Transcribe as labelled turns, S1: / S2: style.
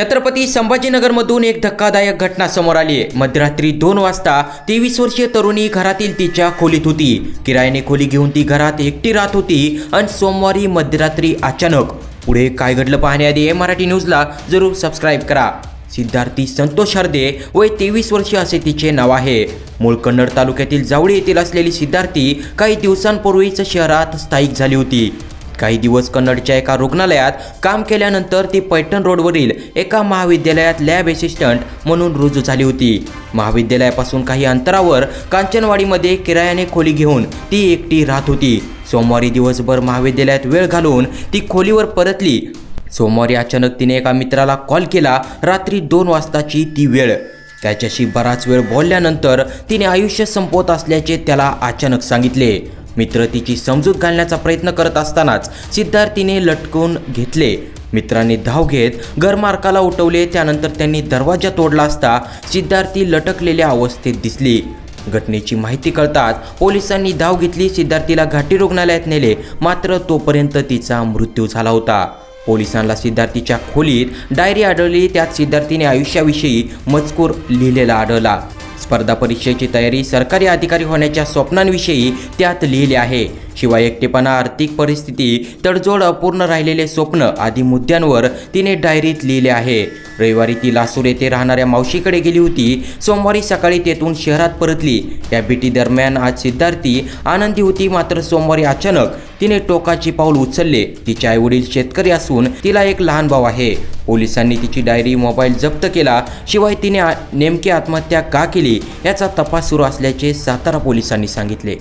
S1: छत्रपती संभाजीनगरमधून एक धक्कादायक घटना समोर आली. आहे मध्यरात्री दोन वाजता तेवीस वर्षीय तरुणी घरातील तिच्या खोलीत होती. किरायाने खोली घेऊन ती घरात एकटी राहत होती आणि सोमवारी मध्यरात्री अचानक. पुढे काय घडलं पाहण्याआधी ए मराठी न्यूजला जरूर सबस्क्राईब करा. सिद्धार्थी संतोष हरदे वय तेवीस वर्षीय असे तिचे नाव आहे. मूळ कन्नड तालुक्यातील जावळी येथील असलेली सिद्धार्थी काही दिवसांपूर्वीच शहरात स्थायिक झाली होती. काही दिवस कन्नडच्या एका रुग्णालयात काम केल्यानंतर ती पैठण रोडवरील एका महाविद्यालयात लॅब असिस्टंट म्हणून रुजू झाली होती. महाविद्यालयापासून काही अंतरावर कांचनवाडीमध्ये किरायाने खोली घेऊन ती एकटी राहत होती. सोमवारी दिवसभर महाविद्यालयात वेळ घालून ती खोलीवर परतली. सोमवारी अचानक तिने एका मित्राला कॉल केला. रात्री दोन वाजताची ती वेळ. त्याच्याशी बराच वेळ बोलल्यानंतर तिने आयुष्य संपवत असल्याचे त्याला अचानक सांगितले. मित्र तिची समजूत घालण्याचा प्रयत्न करत असतानाच सिद्धार्थीने लटकून घेतले. मित्रांनी धाव घेत घरमार्काला उठवले त्यानंतर त्यांनी दरवाजा तोडला असता सिद्धार्थी लटकलेल्या अवस्थेत दिसली. घटनेची माहिती कळताच पोलिसांनी धाव घेतली सिद्धार्थीला घाटी रुग्णालयात नेले मात्र तोपर्यंत तिचा मृत्यू झाला होता. पोलिसांना सिद्धार्थीच्या खोलीत डायरी आढळली त्यात सिद्धार्थीने आयुष्याविषयी मजकूर लिहिलेला आढळला. स्पर्धा परीक्षेची तयारी सरकारी अधिकारी होण्याच्या स्वप्नांविषयी त्यात लिहिले आहे. शिवाय एकटेपणा आर्थिक परिस्थिती तडजोड अपूर्ण राहिलेले स्वप्न आदी मुद्द्यांवर तिने डायरीत लिहिले आहे. रविवारी ती लासूर येथे राहणाऱ्या मावशीकडे गेली होती. सोमवारी सकाळी तेथून शहरात परतली. या भेटी दरम्यान आज सिद्धार्थी आनंदी होती. मात्र सोमवारी अचानक तिने टोकाची पाऊल उचलले. तिचे आईवडील शेतकरी असून तिला एक लहान भाऊ आहे. पोलिसांनी तिची डायरी मोबाईल जप्त केला. शिवाय तिने नेमकी आत्महत्या का केली याचा तपास सुरू असल्याचे सातारा पोलिसांनी सांगितले.